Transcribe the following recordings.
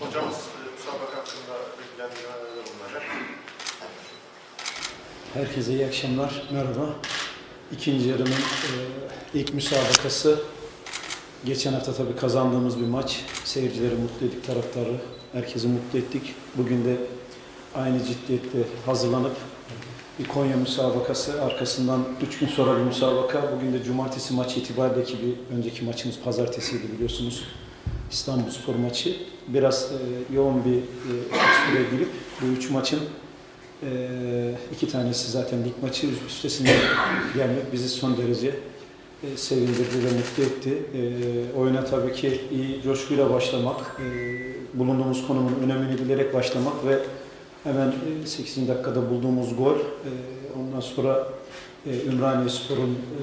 Hocamız e, müsabaka hakkında bilgilendirmeler bulunacak. Herkese iyi akşamlar, merhaba. İkinci yarının e, ilk müsabakası. Geçen hafta tabii kazandığımız bir maç. Seyircileri mutlu ettik, taraftarı, herkesi mutlu ettik. Bugün de aynı ciddiyette hazırlanıp bir Konya müsabakası, arkasından 3 gün sonra bir müsabaka. Bugün de cumartesi maçı itibariyle ki bir önceki maçımız pazartesiydi biliyorsunuz. İstanbul Spor maçı. Biraz e, yoğun bir e, süre girip bu üç maçın ee, iki tanesi zaten lig maçı üstesinden gelmek bizi son derece e, sevindirdi ve mutlu etti. Ee, oyuna tabii ki iyi coşkuyla başlamak, e, bulunduğumuz konumun önemini bilerek başlamak ve hemen e, 80 dakikada bulduğumuz gol, e, ondan sonra e, Ümraniye Spor'un e,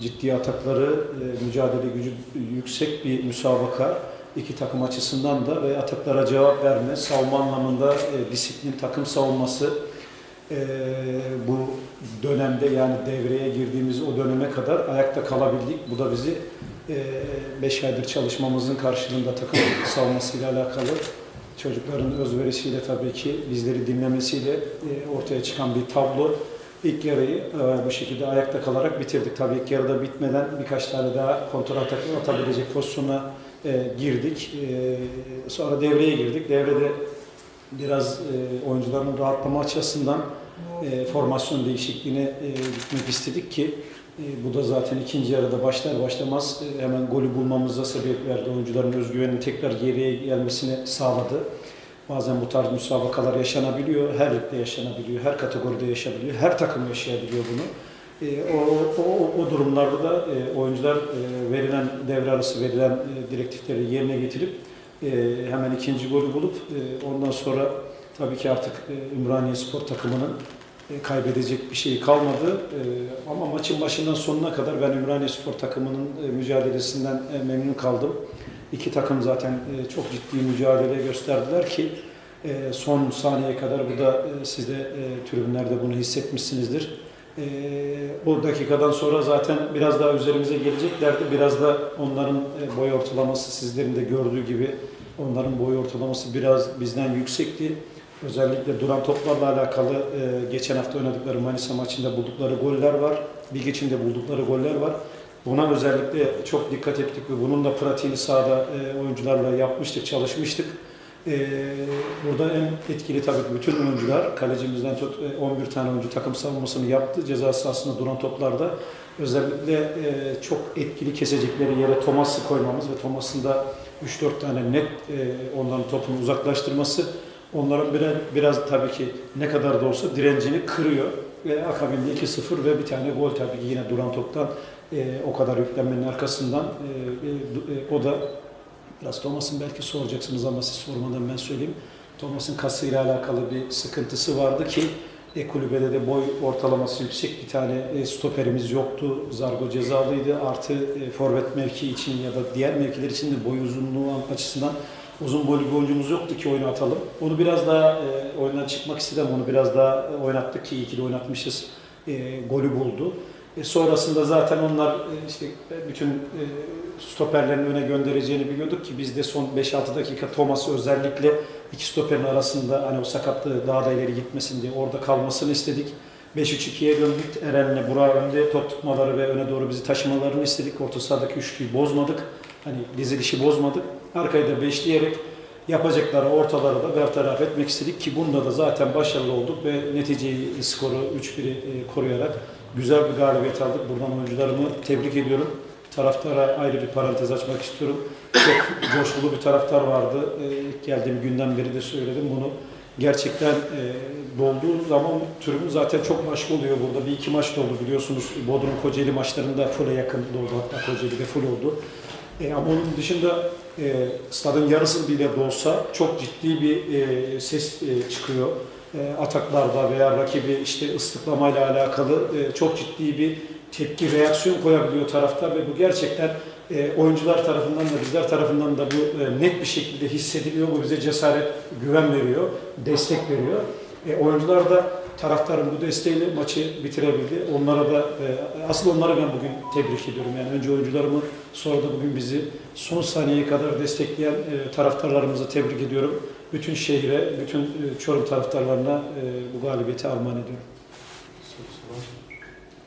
ciddi atakları, e, mücadele gücü yüksek bir müsabaka iki takım açısından da ve ataklara cevap verme, savunma anlamında e, disiplin, takım savunması e, bu dönemde yani devreye girdiğimiz o döneme kadar ayakta kalabildik. Bu da bizi 5 aydır çalışmamızın karşılığında takım savunmasıyla alakalı çocukların özverisiyle tabii ki bizleri dinlemesiyle e, ortaya çıkan bir tablo. İlk yarıyı e, bu şekilde ayakta kalarak bitirdik. Tabii ilk yarıda bitmeden birkaç tane daha kontrol atak atabilecek pozisyona e, girdik. E, sonra devreye girdik. Devrede biraz oyuncuların rahatlama açısından formasyon değişikliğine gitmek istedik ki bu da zaten ikinci yarıda başlar başlamaz hemen golü bulmamıza sebep verdi. Oyuncuların özgüveninin tekrar geriye gelmesini sağladı. Bazen bu tarz müsabakalar yaşanabiliyor. Her ligde yaşanabiliyor, her kategoride yaşanabiliyor, her takım yaşayabiliyor bunu. E, o, o, o durumlarda da e, oyuncular e, verilen devre arası verilen e, direktifleri yerine getirip e, hemen ikinci golü bulup e, ondan sonra tabii ki artık e, Ümraniye Spor takımının e, kaybedecek bir şey kalmadı. E, ama maçın başından sonuna kadar ben Ümraniye Spor takımının e, mücadelesinden e, memnun kaldım. İki takım zaten e, çok ciddi mücadele gösterdiler ki e, son saniyeye kadar bu da e, siz de e, tribünlerde bunu hissetmişsinizdir. O dakikadan sonra zaten biraz daha üzerimize geleceklerdi. Biraz da onların boy ortalaması sizlerin de gördüğü gibi onların boy ortalaması biraz bizden yüksekti. Özellikle duran toplarla alakalı geçen hafta oynadıkları Manisa maçında buldukları goller var. Lig içinde buldukları goller var. Buna özellikle çok dikkat ettik ve bunun da pratiğini sahada e, oyuncularla yapmıştık, çalışmıştık. E, burada en etkili tabii bütün oyuncular, kalecimizden tut e, 11 tane oyuncu takım savunmasını yaptı. Ceza sahasında duran toplarda özellikle e, çok etkili kesecekleri yere Thomas'ı koymamız ve Thomas'ın da 3-4 tane net e, onların topunu uzaklaştırması onların biraz, biraz tabii ki ne kadar da olsa direncini kırıyor. Ve akabinde 2-0 ve bir tane gol tabii ki yine duran toptan e, o kadar yüklenmenin arkasından e, e, o da biraz Thomas'ın belki soracaksınız ama siz sormadan ben söyleyeyim. Thomas'ın kasıyla alakalı bir sıkıntısı vardı ki e, kulübede de boy ortalaması yüksek bir tane e, stoperimiz yoktu. Zargo cezalıydı. Artı e, forvet mevki için ya da diğer mevkiler için de boy uzunluğu açısından uzun boylu bir oyuncumuz yoktu ki oyunu atalım. Onu biraz daha e, oyundan çıkmak istedim. Onu biraz daha oynattık ki ikili oynatmışız. E, golü buldu. E, sonrasında zaten onlar e, işte e, bütün e, stoperlerin öne göndereceğini biliyorduk ki biz de son 5-6 dakika Thomas'ı özellikle iki stoperin arasında hani o sakatlığı daha da ileri gitmesin diye orada kalmasını istedik. 5-3-2'ye döndük. Eren'le Burak önde top tutmaları ve öne doğru bizi taşımalarını istedik. Orta sahadaki üçlüyü bozmadık. Hani dizilişi bozmadık. Arkayı da beşleyerek yapacakları ortaları da bertaraf etmek istedik ki bunda da zaten başarılı olduk ve neticeyi, skoru 3-1'i e, koruyarak güzel bir galibiyet aldık. Buradan oyuncularımı tebrik ediyorum. Taraftara ayrı bir parantez açmak istiyorum. Çok coşkulu bir taraftar vardı. E, ilk geldiğim günden beri de söyledim bunu. Gerçekten e, dolduğu zaman türümü zaten çok başka oluyor burada. Bir iki maç doldu biliyorsunuz. Bodrum Kocaeli maçlarında full'e yakın doldu. Hatta Kocaeli'de full oldu. E, ama onun dışında e, stadın yarısı bile de olsa çok ciddi bir e, ses e, çıkıyor. E, ataklarda veya rakibi işte ıslıklamayla alakalı e, çok ciddi bir tepki, reaksiyon koyabiliyor taraftar ve bu gerçekten e, oyuncular tarafından da bizler tarafından da bu net bir şekilde hissediliyor. Bu bize cesaret, güven veriyor, destek veriyor. Oyuncular da taraftarın bu desteğiyle maçı bitirebildi. Onlara da e, asıl onları ben bugün tebrik ediyorum. Yani önce oyuncularımı sonra da bugün bizi son saniyeye kadar destekleyen e, taraftarlarımızı tebrik ediyorum. Bütün şehre, bütün e, Çorum taraftarlarına e, bu galibiyeti armağan ediyorum.